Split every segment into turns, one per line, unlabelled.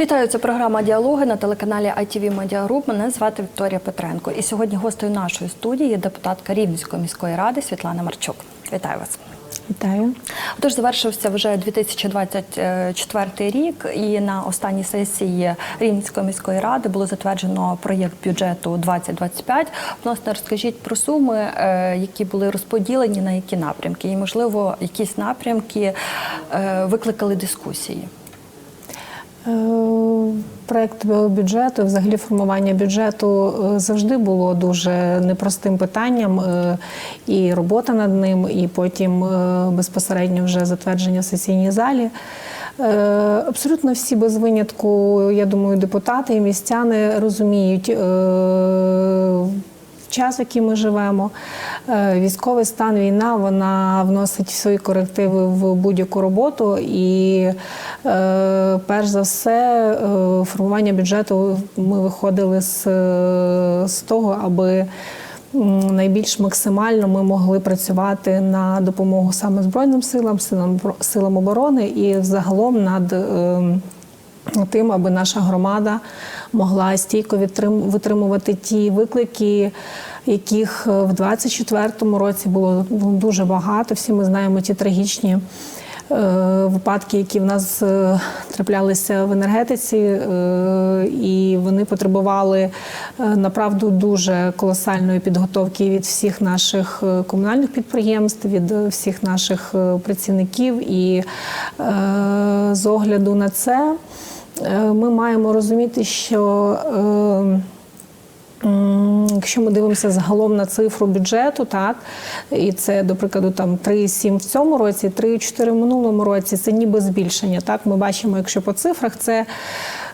Вітаю, це програма Діалоги на телеканалі ITV Media Group. Мене звати Вікторія Петренко. І сьогодні гостею нашої студії є депутатка Рівненської міської ради Світлана Марчук. Вітаю вас.
Вітаю.
Отож, завершився вже 2024 рік, і на останній сесії Рівненської міської ради було затверджено проєкт бюджету 2025. Власне, розкажіть про суми, е, які були розподілені на які напрямки, і можливо, якісь напрямки е, викликали дискусії.
Е, Проект бюджету, взагалі формування бюджету е, завжди було дуже непростим питанням, е, і робота над ним, і потім безпосередньо вже затвердження в сесійній залі. Абсолютно всі без винятку, я думаю, депутати і містяни розуміють. Час, в який ми живемо, Е, військовий стан, війна, вона вносить свої корективи в будь-яку роботу. І е, перш за все, е, формування бюджету ми виходили з, з того, аби найбільш максимально ми могли працювати на допомогу саме Збройним силам, силам, силам оборони і взагалом над. Тим, аби наша громада могла стійко витримувати ті виклики, яких е, в 24-му році було дуже багато. Всі ми знаємо ті трагічні. е, Випадки, які в нас е, траплялися в енергетиці, і вони потребували направду дуже колосальної підготовки від всіх наших комунальних підприємств, від всіх наших працівників. І з огляду на це ми маємо розуміти, що е, Якщо ми дивимося загалом на цифру бюджету, так і це, до прикладу, там 3,7 в цьому році, 3,4 в минулому році, це ніби збільшення. Так, ми бачимо, якщо по цифрах це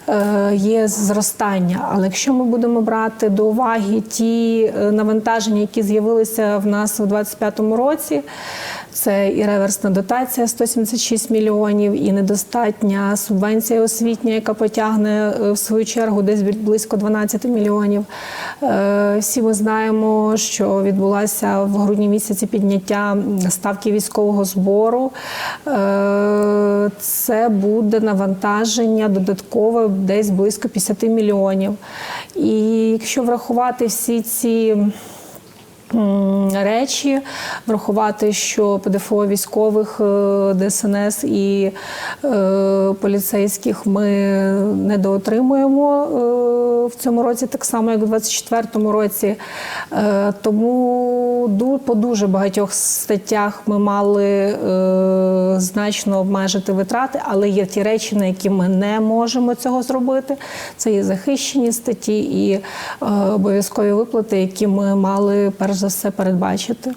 е, є зростання. Але якщо ми будемо брати до уваги ті е, навантаження, які з'явилися в нас у 2025 році, це і реверсна дотація 176 мільйонів, і недостатня субвенція освітня, яка потягне е, в свою чергу десь близько 12 мільйонів. Е, Всі ми знаємо, що відбулося в грудні місяці підняття ставки військового збору. Е, Це буде навантаження додаткове десь близько 50 мільйонів. І якщо врахувати всі ці речі, врахувати, що ПДФО військових, е, ДСНС і е, поліцейських ми недоотримуємо е, в цьому році, так само як у 2024 році. Тому по дуже багатьох статтях ми мали е, значно обмежити витрати, але є ті речі, на які ми не можемо цього зробити. Це є захищені статті і е, обов'язкові виплати, які ми мали перш за все передбачити.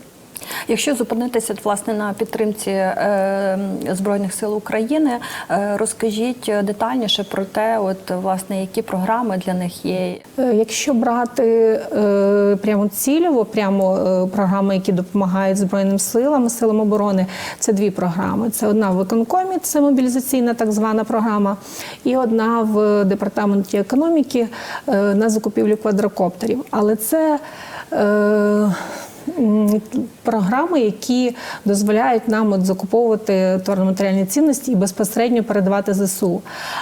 Якщо зупинитися власне на підтримці е, збройних сил України, е, розкажіть детальніше про те, от власне які програми для них є.
Е, Якщо брати е, прямо цільово, прямо е, програми, які допомагають Збройним силам, силам оборони, це дві програми. Це одна в виконкомі, це мобілізаційна так звана програма, і одна в департаменті економіки е, на закупівлю квадрокоптерів. Але це е, програми, які дозволяють нам от закуповувати товарно-матеріальні цінності і безпосередньо передавати ЗСУ.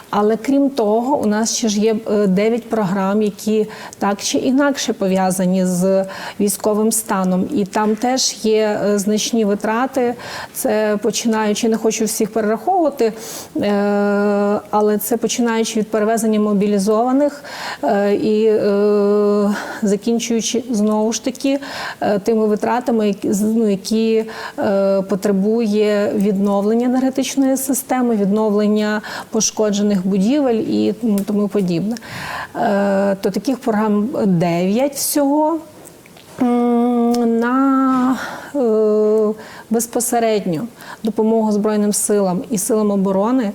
Але крім того, у нас ще ж є 9 програм, які так чи інакше пов'язані з військовим станом. І там теж є е, значні витрати. Це починаючи, не хочу всіх перераховувати, е, але це починаючи від перевезення мобілізованих е, і е, закінчуючи знову ж таки е, витратами, які, ну, які е, потребує відновлення енергетичної системи, відновлення пошкоджених будівель і тому- тому подібне. Е, То таких програм 9 всього. На е, безпосередню допомогу Збройним силам і силам оборони.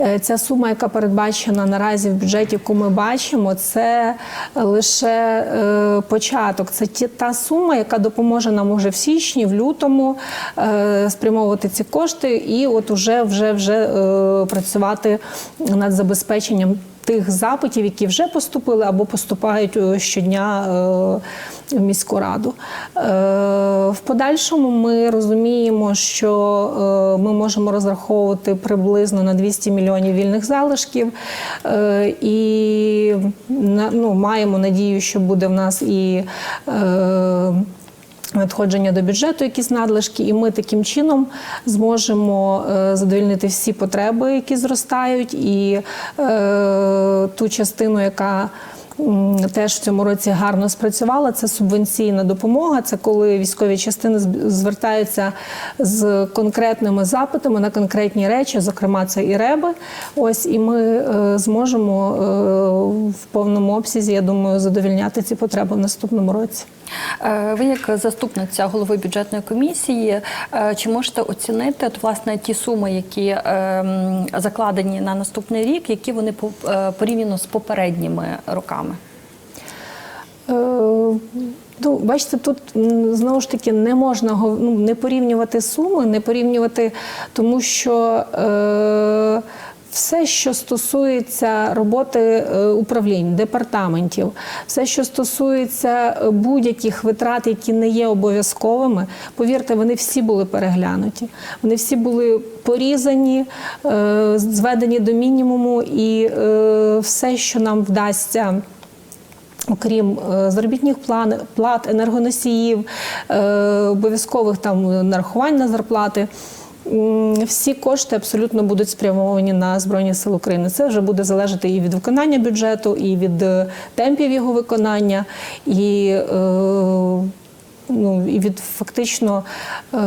Е, Ця сума, яка передбачена наразі в бюджеті, яку ми бачимо, це лише е, початок. Це та сума, яка допоможе нам уже в січні, в лютому е, спрямовувати ці кошти і от уже вже, вже е, працювати над забезпеченням тих запитів, які вже поступили або поступають е, щодня е, в міську раду. Е, В подальшому ми розуміємо, що ми можемо розраховувати приблизно на 200 мільйонів вільних залишків, і ну, маємо надію, що буде в нас і. Надходження до бюджету, якісь надлишки, і ми таким чином зможемо е, задовільнити всі потреби, які зростають, і е, ту частину, яка теж в цьому році гарно спрацювала, це субвенційна допомога. Це коли військові частини звертаються з конкретними запитами на конкретні речі, зокрема це і реби. Ось і ми е, зможемо е, в повному обсязі, я думаю, задовільняти ці потреби в наступному році.
Е, Ви як заступниця голови бюджетної комісії, е, чи можете оцінити от, власне ті суми, які е, закладені на наступний рік, які вони порівняно з попередніми роками?
Ну, бачите, тут знову ж таки не можна ну, не порівнювати суми, не порівнювати, тому що е, все, що стосується роботи е, управлінь, департаментів, все, що стосується е, будь-яких витрат, які не є обов'язковими, повірте, вони всі були переглянуті. Вони всі були порізані, е, зведені до мінімуму, і все, що нам вдасться. Окрім заробітних план, плат, енергоносіїв, обов'язкових там нарахувань на зарплати. Всі кошти абсолютно будуть спрямовані на Збройні Сили України. Це вже буде залежати і від виконання бюджету, і від е, темпів його виконання, і, е, ну, і від фактично е,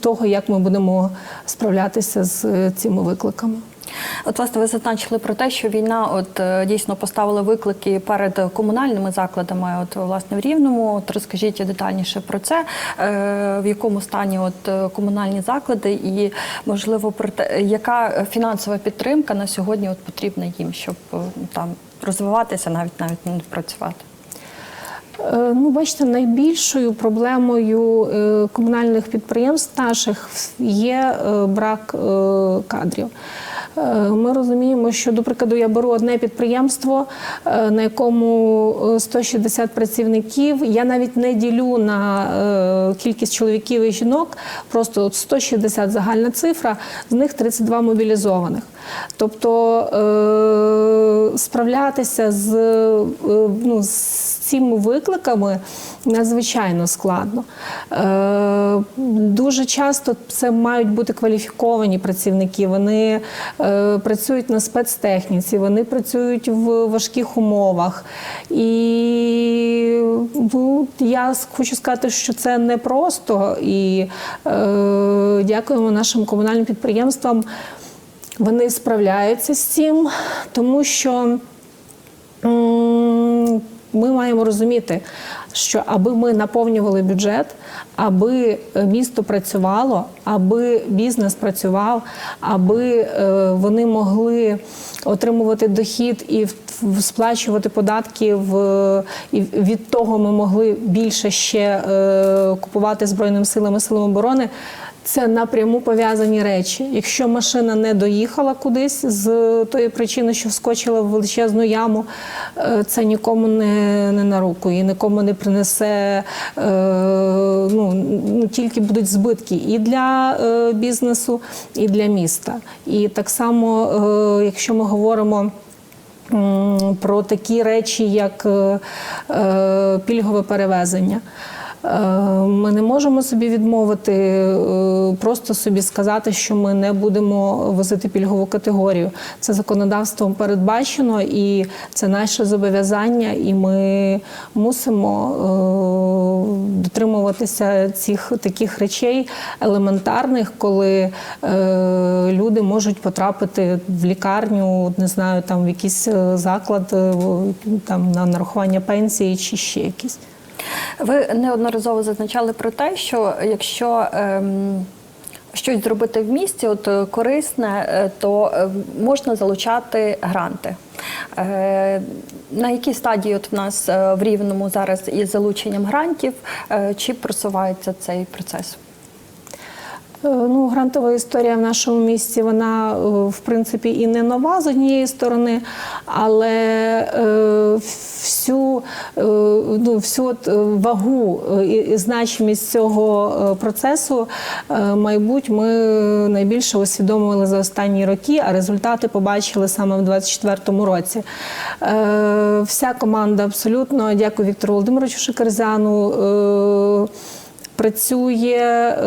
того, як ми будемо справлятися з е, цими викликами.
От власне ви зазначили про те, що війна от е, дійсно поставила виклики перед комунальними закладами. От власне в рівному. От розкажіть детальніше про це, е, в якому стані от е, комунальні заклади, і можливо про те, яка фінансова підтримка на сьогодні от потрібна їм, щоб там розвиватися, навіть навіть не працювати.
Ну, бачите, найбільшою проблемою комунальних підприємств наших є брак кадрів. Е, Ми розуміємо, що, до прикладу, я беру одне підприємство, е, на якому е, 160 працівників. Я навіть не ділю на е, кількість чоловіків і жінок, просто от 160 загальна цифра, з них 32 мобілізованих. Тобто е, справлятися з, е, ну, з цими викликами надзвичайно складно. Е, дуже часто це мають бути кваліфіковані працівники. Вони е, працюють на спецтехніці, вони працюють в важких умовах. І ну, я хочу сказати, що це непросто. І е, дякуємо нашим комунальним підприємствам. Вони справляються з цим, тому що ми маємо розуміти, що аби ми наповнювали бюджет, аби місто працювало, аби бізнес працював, аби е, вони могли отримувати дохід і в- сплачувати податки в і від того ми могли більше ще е, купувати збройним силам і оборони. Це напряму пов'язані речі. Якщо машина не доїхала кудись з тої причини, що вскочила в величезну яму, е, це нікому не, не на руку і нікому не принесе е, ну, ну, тільки будуть збитки і для бізнесу, і для міста. І так само, якщо ми говоримо. Про такі речі, як е, е, пільгове перевезення. Е, Ми не можемо собі відмовити, просто собі сказати, що ми не будемо возити пільгову категорію. Це законодавством передбачено, і це наше зобов'язання, і ми мусимо дотримуватися цих таких речей елементарних, коли е, люди можуть потрапити в лікарню, не знаю, там в якийсь е, заклад е, там на нарахування пенсії чи ще якісь.
Ви неодноразово зазначали про те, що якщо ем, щось зробити в місті, от е, корисне, е, то е, можна залучати гранти. На якій стадії от в нас в Рівному зараз із залученням грантів, чи просувається цей процес?
Ну, грантова історія в нашому місті, вона е, в принципі і не нова з однієї сторони, але е, всю, е, ну, всю е, вагу е, і значимість цього е, процесу, е, майбуть, ми найбільше усвідомили за останні роки, а результати побачили саме в 2024 році. Е, Вся команда абсолютно, дякую Віктору Володимировичу Шикарзяну. Працює е,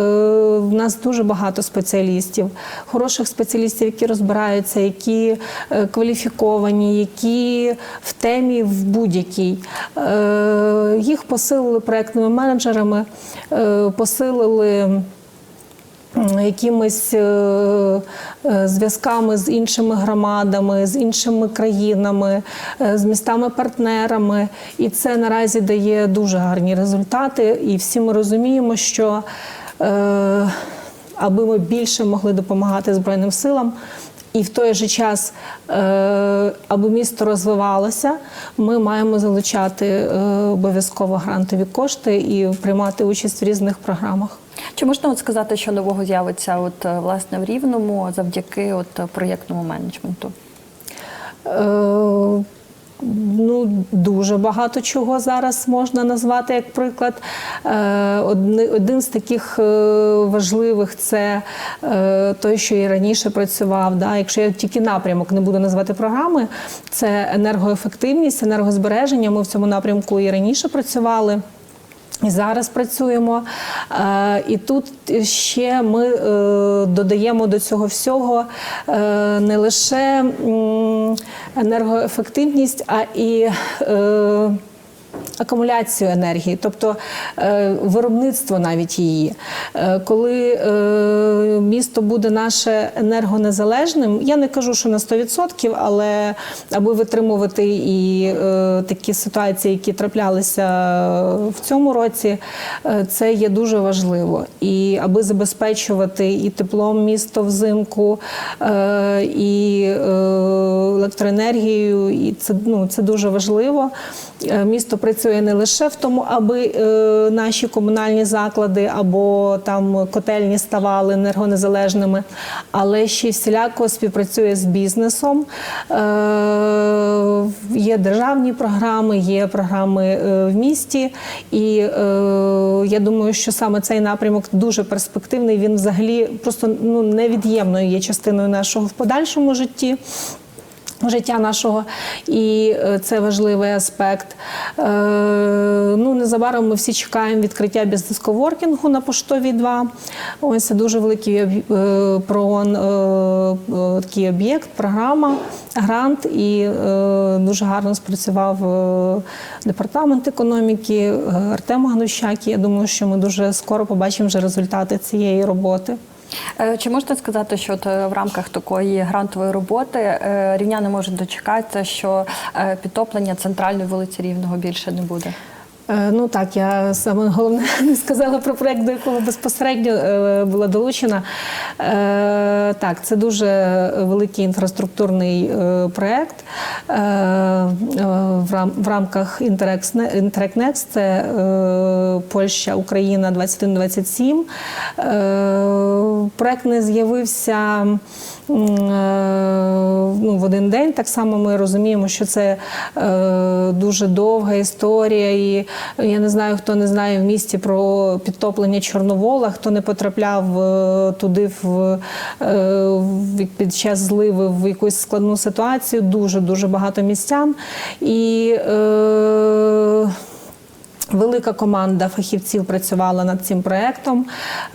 в нас дуже багато спеціалістів, хороших спеціалістів, які розбираються, які е, кваліфіковані, які в темі в будь-якій. Е, Їх посилили проектними менеджерами, посилили якимись е, е, зв'язками з іншими громадами, з іншими країнами, е, з містами-партнерами. І це наразі дає дуже гарні результати. І всі ми розуміємо, що е, аби ми більше могли допомагати Збройним силам. І в той же час, е, аби місто розвивалося, ми маємо залучати е, обов'язково грантові кошти і приймати участь в різних програмах.
Чи можна от сказати, що нового з'явиться от е, власне в рівному завдяки от е, проєктному менеджменту?
Е, Ну, дуже багато чого зараз можна назвати як приклад. Е, Один з таких важливих це той, що і раніше працював. Да? Якщо я тільки напрямок не буду називати програми, це енергоефективність, енергозбереження. Ми в цьому напрямку і раніше працювали. І зараз працюємо. Е, І тут ще ми е, додаємо до цього всього е, не лише енергоефективність, а і акумуляцію енергії, тобто е, виробництво навіть її. Е, Коли е, місто буде наше енергонезалежним, я не кажу, що на 100%, але аби витримувати і такі ситуації, які траплялися в цьому році, це є дуже важливо. І аби забезпечувати і теплом місто взимку, і е, електроенергією, і це, ну, це дуже важливо. Місто працює не лише в тому, аби е, наші комунальні заклади або там котельні ставали енергонезалежними, але ще всіляко співпрацює з бізнесом. Е, Є державні програми, є програми е, в місті, і я думаю, що саме цей напрямок дуже перспективний. Він взагалі просто ну невід'ємною є частиною нашого в подальшому житті життя нашого, і е, це важливий аспект. Е, Ну, незабаром ми всі чекаємо відкриття бізнес-коворкінгу на поштовій 2. Ось це дуже великий е, ПРООН, е, такий об'єкт, програма, грант, і дуже гарно спрацював департамент економіки, Артем Гнущак. Я думаю, що ми дуже скоро побачимо вже результати цієї роботи.
Е, Чи можна сказати, що е, в рамках такої грантової роботи е, рівняни можуть дочекатися, що підтоплення центральної вулиці Рівного більше не буде?
Е, Ну так, я саме головне не сказала про проект, до якого безпосередньо е, була долучена. Е, Так, це дуже великий інфраструктурний проект в рамках Interrex Ne- Next, це Польща, Україна 21-27. Е, Проект не з'явився ну, в один день. Так само ми розуміємо, що це е, дуже довга історія. І я не знаю, хто не знає в місті про підтоплення Чорновола, хто не потрапляв е, туди в, е, в- під час зливи в якусь складну ситуацію. Дуже дуже багато містян. І е, Велика команда фахівців працювала над цим проектом.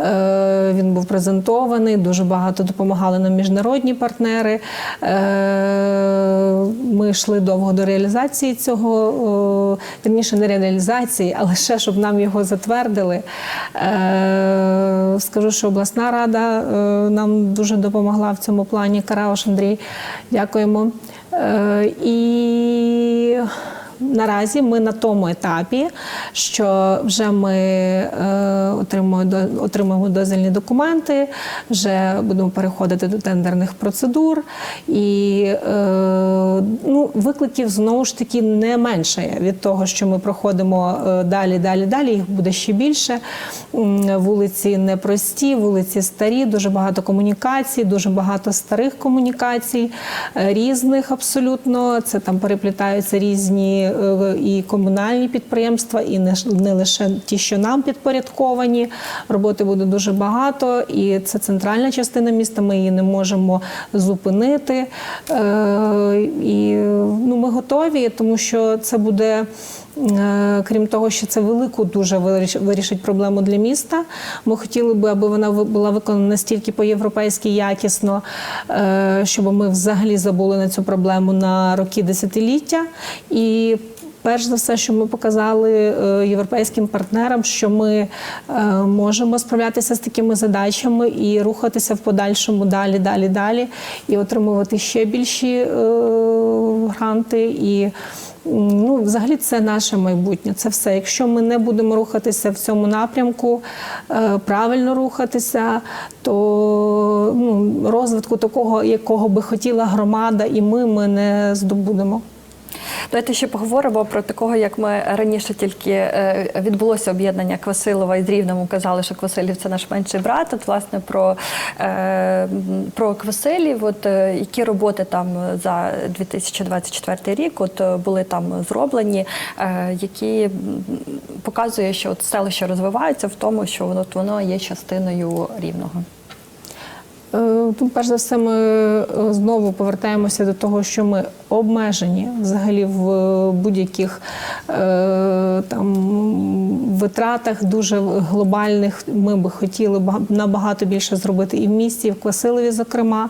Е, Він був презентований, дуже багато допомагали нам міжнародні партнери. Е, Ми йшли довго до реалізації цього, о, вірніше не реалізації, а лише щоб нам його затвердили. Е, Скажу, що обласна рада е, нам дуже допомогла в цьому плані. Карауш Андрій, дякуємо. Е, І наразі ми на тому етапі, що вже ми е, отримуємо, до- отримуємо дозвільні документи, вже будемо переходити до тендерних процедур. І е, ну, викликів знову ж таки не менше від того, що ми проходимо е, далі, далі, далі. Їх буде ще більше. Вулиці непрості, вулиці старі, дуже багато комунікацій, дуже багато старих комунікацій, різних абсолютно. Це там переплітаються різні і комунальні підприємства, і не, лише ті, що нам підпорядковані. Роботи буде дуже багато, і це центральна частина міста. Ми її не можемо зупинити. Е, І ну, ми готові, тому що це буде. Е, Крім того, що це велику дуже вирішить проблему для міста. Ми хотіли би, аби вона була виконана настільки по-європейськи якісно, е, щоб ми взагалі забули на цю проблему на роки десятиліття. І перш за все, що ми показали е, європейським партнерам, що ми можемо справлятися з такими задачами і рухатися в подальшому далі, далі, далі, і отримувати ще більші гранти. І Ну, взагалі, це наше майбутнє. Це все. Якщо ми не будемо рухатися в цьому напрямку, е, правильно рухатися, то ну, розвитку такого, якого би хотіла громада, і ми, ми не здобудемо.
Давайте ще поговоримо про такого, як ми раніше тільки е, відбулося об'єднання Квасилова і з Рівному казали, що Квасилів це наш менший брат. От власне про, е, про Квасилів, от е, які роботи там за 2024 рік от були там зроблені, які показує, що от селище розвивається в тому, що воно, воно є частиною рівного.
Е, Ну, перш за все, ми е, знову повертаємося до того, що ми обмежені взагалі в е, будь-яких там витратах дуже глобальних. Ми би хотіли набагато більше зробити і в місті, і в Квасилові, зокрема.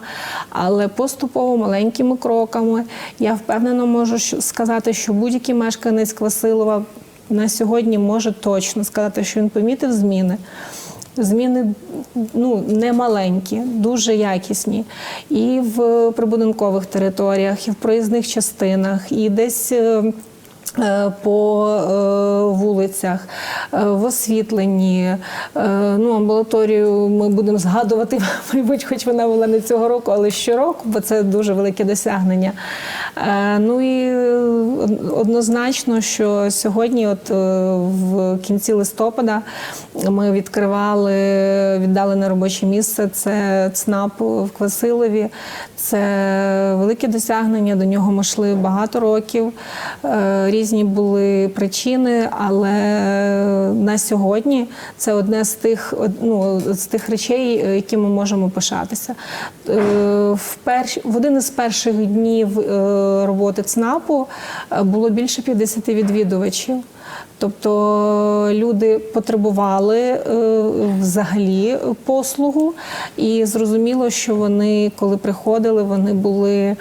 Але поступово маленькими кроками я впевнено можу сказати, що будь-який мешканець Квасилова на сьогодні може точно сказати, що він помітив зміни. Зміни ну, не маленькі, дуже якісні. І в прибудинкових територіях, і в проїзних частинах, і десь. Е, По е, вулицях, е, в освітленні, ну, амбулаторію ми будемо згадувати, мабуть, хоч вона була не цього року, але щороку, бо це дуже велике досягнення. Ну і однозначно, що сьогодні, от в кінці листопада, ми відкривали, віддали на робоче місце. Це ЦНАП в Квасилові. Це велике досягнення. До нього ми йшли багато років. Різні були причини, але на сьогодні це одне з тих, ну, з тих речей, е, які ми можемо пишатися. Е, В, перш, в один із перших днів е, роботи ЦНАПу було більше 50 відвідувачів. Тобто люди потребували е, взагалі послугу, і зрозуміло, що вони, коли приходили, вони були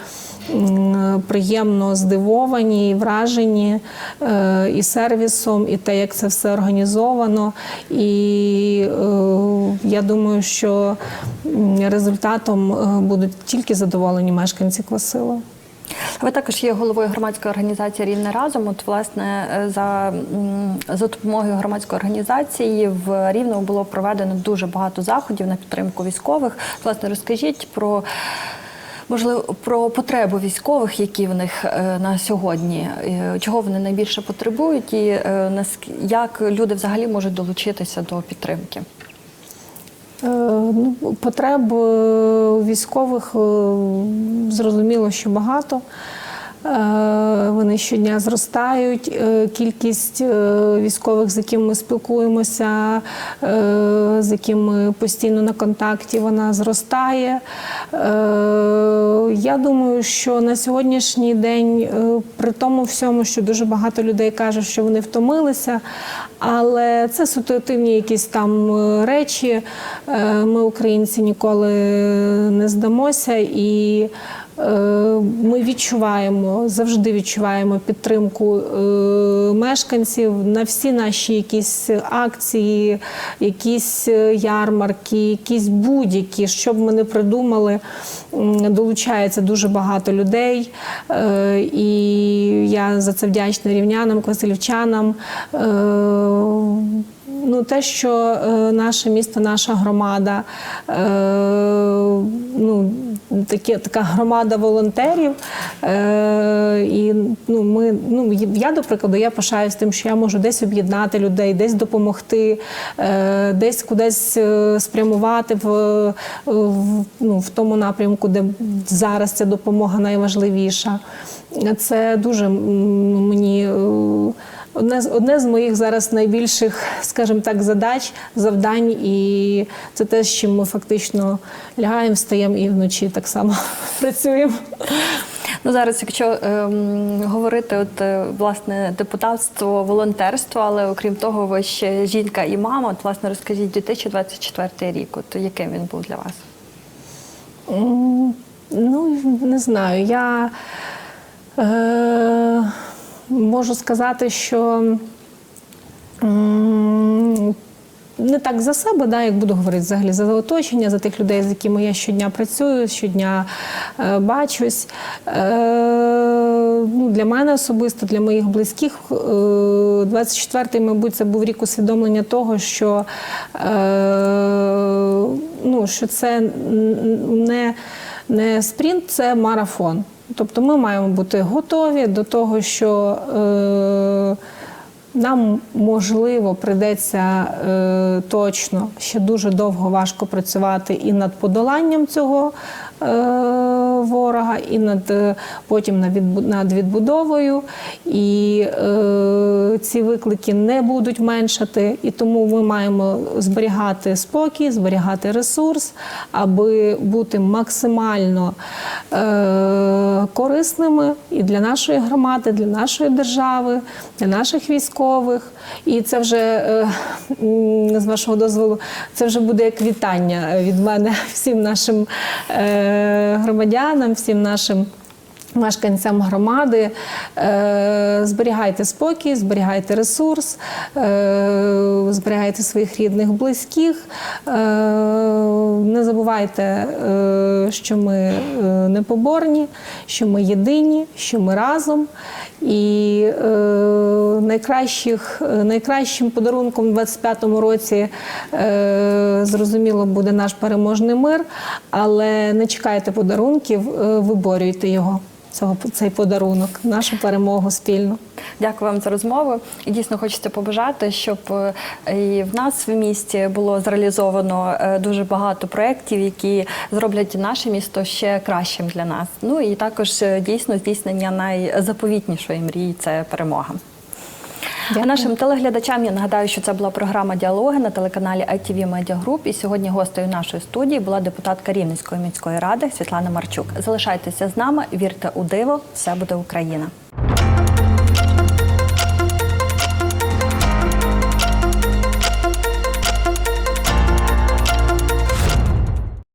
приємно здивовані і вражені е, і сервісом, і те, як це все організовано. І е, я думаю, що результатом будуть тільки задоволені мешканці Квасила.
Ви також є головою громадської організації Рівне разом. От власне за, за допомогою громадської організації в Рівному було проведено дуже багато заходів на підтримку військових. Власне, розкажіть про. Можливо, про потребу військових, які в них е, на сьогодні, е, чого вони найбільше потребують, і е, як люди взагалі можуть долучитися до підтримки.
Е, Ну, потреб е, військових е, зрозуміло, що багато. Е, Вони щодня зростають. Е, Кількість е, військових, з якими ми спілкуємося, з якими ми постійно на контакті, вона зростає. Я думаю, що на сьогоднішній день, при тому всьому, що дуже багато людей кажуть, що вони втомилися, але це ситуативні якісь там речі. Ми, українці, ніколи не здамося і. Е, Ми відчуваємо, завжди відчуваємо підтримку е, мешканців на всі наші якісь акції, якісь е, ярмарки, якісь будь-які, що б ми не придумали, долучається дуже багато людей. І я за це вдячна рівнянам, квасилівчанам. Ну, те, що наше місто, наша громада, ну, таке, така громада волонтерів. Е, і ну, ми, ну, я, до прикладу, я пишаюсь тим, що я можу десь об'єднати людей, десь допомогти, е, десь кудись е, спрямувати в, в, ну, в тому напрямку, де зараз ця допомога найважливіша. Це дуже мені. Е, Одне з одне з моїх зараз найбільших, скажімо так, задач, завдань, і це те, з чим ми фактично лягаємо, встаємо і вночі так само працюємо.
Ну зараз, якщо ем, говорити, от е, власне депутатство, волонтерство, але окрім того, ви ще жінка і мама. От власне розкажіть 2024 рік. От яким він був для вас?
Ну, не знаю. Я е, можу сказати, що не так за себе, да, як буду говорити взагалі за оточення, за тих людей, з якими я щодня працюю, щодня е, бачусь. Е, ну, для мене особисто, для моїх близьких, е, 24-й, мабуть, це був рік усвідомлення того, що, е, ну, що це не, не спринт, це марафон. Тобто ми маємо бути готові до того, що е, нам можливо прийдеться е, точно ще дуже довго важко працювати і над подоланням цього е, ворога, і над е, потім над відбудовою. І е, ці виклики не будуть меншати, і тому ми маємо зберігати спокій, зберігати ресурс, аби бути максимально е, корисними і для нашої громади, для нашої держави, для наших військових. І це вже е, з вашого дозволу, це вже буде як вітання від мене всім нашим е, громадянам, всім нашим. Мешканцям громади е, зберігайте спокій, зберігайте ресурс, е, зберігайте своїх рідних, близьких. Е, не забувайте, що ми непоборні, що ми єдині, що ми разом. І найкращих, найкращим подарунком у 25-му році зрозуміло буде наш переможний мир, але не чекайте подарунків, виборюйте його. Цього цей подарунок, нашу перемогу спільну.
Дякую вам за розмову. І дійсно хочеться побажати, щоб е, і в нас в місті було зреалізовано е, дуже багато проєктів, які зроблять наше місто ще кращим для нас. Ну і також е, дійсно здійснення найзаповітнішої мрії це перемога.
Дякую.
нашим телеглядачам я нагадаю, що це була програма Діалоги на телеканалі ITV Media Group. І сьогодні гостею нашої студії була депутатка Рівненської міської ради Світлана Марчук. Залишайтеся з нами, вірте у диво, все буде Україна.